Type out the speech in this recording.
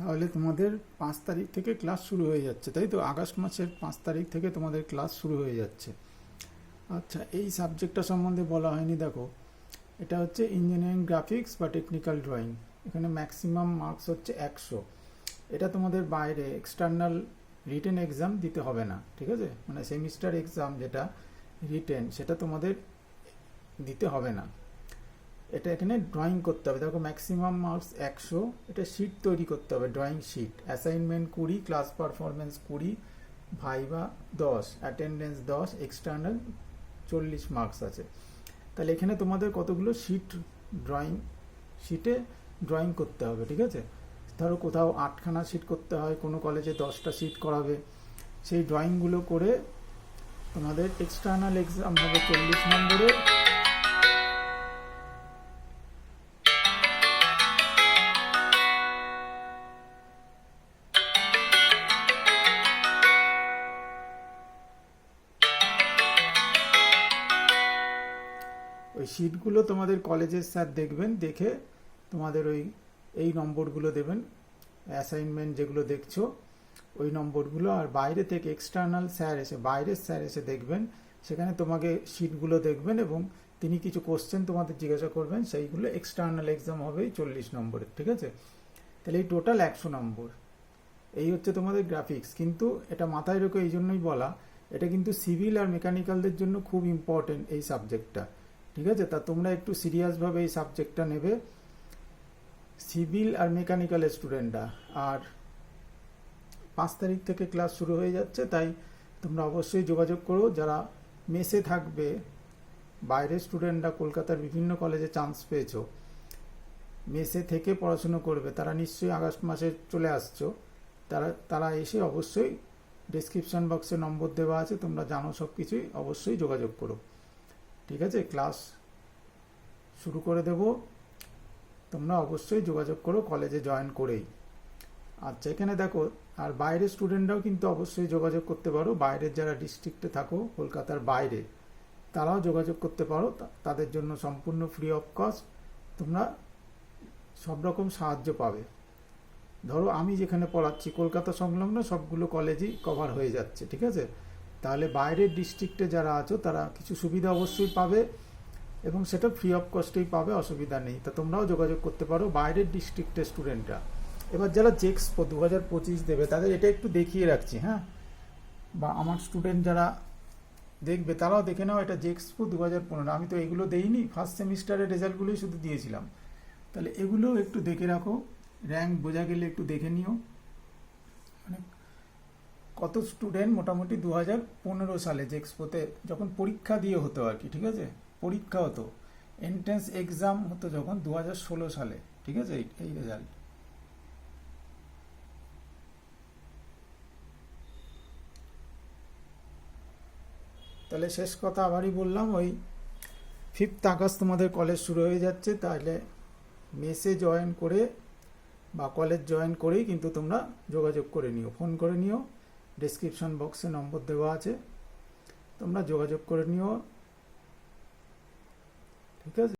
তাহলে তোমাদের পাঁচ তারিখ থেকে ক্লাস শুরু হয়ে যাচ্ছে, তাই তো? আগস্ট মাসের পাঁচ তারিখ থেকে তোমাদের ক্লাস শুরু হয়ে যাচ্ছে। আচ্ছা এই সাবজেক্টটা সম্বন্ধে বলা হয়নি, দেখো। এটা হচ্ছে ইঞ্জিনিয়ারিং গ্রাফিক্স বা টেকনিক্যাল ড্রয়িং এখানে ম্যাক্সিমাম মার্কস হচ্ছে একশো। এটা তোমাদের বাইরে এক্সটার্নাল রিটেন এক্সাম দিতে হবে না, ঠিক আছে? মানে সেমিস্টার এক্সাম যেটা রিটেন সেটা তোমাদের দিতে হবে না। এটা এখানে ড্রয়িং করতে হবে। দেখো ম্যাক্সিমাম মার্কস একশো, এটা শিট তৈরি করতে হবে ড্রয়িং শিট অ্যাসাইনমেন্ট কুড়ি ক্লাস পারফরমেন্স কুড়ি ভাইবা দশ অ্যাটেন্ডেন্স দশ এক্সটার্নাল চল্লিশ মার্কস আছে। তাহলে এখানে তোমাদের কতগুলো শিট ড্রয়িং শিটে ড্রয়িং করতে হবে, ঠিক আছে? ধরো কোথাও আটখানা শিট করতে হয়, কোনো কলেজে দশটা শিট করাবে। সেই ড্রয়িংগুলো করে তোমাদের এক্সটার্নাল এক্সাম হবে চল্লিশ নম্বরের ওই শিটগুলো তোমাদের কলেজের স্যার দেখবেন, দেখে তোমাদের ওই, এই নম্বরগুলো দেবেন অ্যাসাইনমেন্ট যেগুলো দেখছ, ওই নম্বরগুলো আর বাইরে থেকে এক্সটার্নাল স্যার এসে, বাইরের স্যার এসে দেখবেন, সেখানে তোমাকে শিটগুলো দেখবেন এবং তিনি কিছু কোশ্চেন তোমাদের জিজ্ঞাসা করবেন, সেইগুলো এক্সটার্নাল এক্সাম হবে চল্লিশ নম্বরের, ঠিক আছে? তাহলে এই টোটাল একশো নম্বর। এই হচ্ছে তোমাদের গ্রাফিক্স কিন্তু এটা মাথায় রেখে, এই জন্যই বলা, এটা কিন্তু সিভিল আর মেকানিক্যালদের জন্য খুব ইম্পর্টেন্ট এই সাবজেক্টটা ঠিক আছে? তা তোমরা একটু সিরিয়াসভাবে এই সাবজেক্টটা নেবে। সিভিল আর মেকানিক্যাল স্টুডেন্টরা আর পাঁচ তারিখ থেকে ক্লাস শুরু হয়ে যাচ্ছে, তাই তোমরা অবশ্যই যোগাযোগ করো। যারা মেসে থাকবে বাইরের স্টুডেন্টরা কলকাতার বিভিন্ন কলেজে চান্স পেয়েছ। মেসে থেকে পড়াশুনো করবে। তারা নিশ্চয়ই আগস্ট মাসে চলে আসছো। তারা তারা এসে অবশ্যই ডিসক্রিপশন বক্সে নম্বর দেওয়া আছে। তোমরা জানো সব কিছুই অবশ্যই যোগাযোগ করো। ঠিক আছে? ক্লাস শুরু করে দেব। তোমরা অবশ্যই যোগাযোগ করো কলেজে জয়েন করেই। আচ্ছা এখানে দেখো, আর বাইরের স্টুডেন্টরাও কিন্তু অবশ্যই যোগাযোগ করতে পারো। বাইরের যারা ডিস্ট্রিক্টে থাকো, কলকাতার বাইরে, তারাও যোগাযোগ করতে পারো। তাদের জন্য সম্পূর্ণ ফ্রি অফ কস্ট তোমরা সব রকম সাহায্য পাবে। ধরো, আমি যেখানে পড়াচ্ছি, কলকাতা সংলগ্ন সবগুলো কলেজই কভার হয়ে যাচ্ছে, ঠিক আছে? তাহলে বাইরের ডিস্ট্রিক্টে যারা আছো, তারা কিছু সুবিধা অবশ্যই পাবে। এবং সেটা ফ্রি অফ কস্টেই পাবে, অসুবিধা নেই। তা তোমরাও যোগাযোগ করতে পারো বাইরের ডিস্ট্রিক্টের স্টুডেন্টরা এবার যারা জেক্সপো দু হাজার পঁচিশ দেবে, তাদের এটা একটু দেখিয়ে রাখছি হ্যাঁ? বা আমার স্টুডেন্ট যারা দেখবে, তারাও দেখে নাও এটা জেক্সপো দু হাজার পনেরো। আমি তো এগুলো দেইনি ফার্স্ট সেমিস্টারের রেজাল্টগুলোই শুধু দিয়েছিলাম। তাহলে এগুলো একটু দেখে রাখো। র্যাঙ্ক বোঝা গেলে একটু দেখে নিও। মানে কত স্টুডেন্ট মোটামুটি দু হাজার পনেরো সালে জেক্সপোতে যখন পরীক্ষা দিয়ে হতো আর কি, ঠিক আছে? পরীক্ষা হতো। এন্ট্রেন্স এক্সাম হতো যখন দু হাজার ষোলো সালে, ঠিক আছে? এই- এই রেজাল্ট তাহলে শেষ কথা আবারই বললাম, ওই ফিফথ আগস্ট তোমাদের কলেজ শুরু হয়ে যাচ্ছে, তাহলে মেসে জয়েন করে বা কলেজ জয়েন করেই কিন্তু তোমরা যোগাযোগ করে নিও। ফোন করে নিও ডিসক্রিপশন বক্সে নম্বর দেওয়া আছে। তোমরা যোগাযোগ করে নিও। ঠিক আছে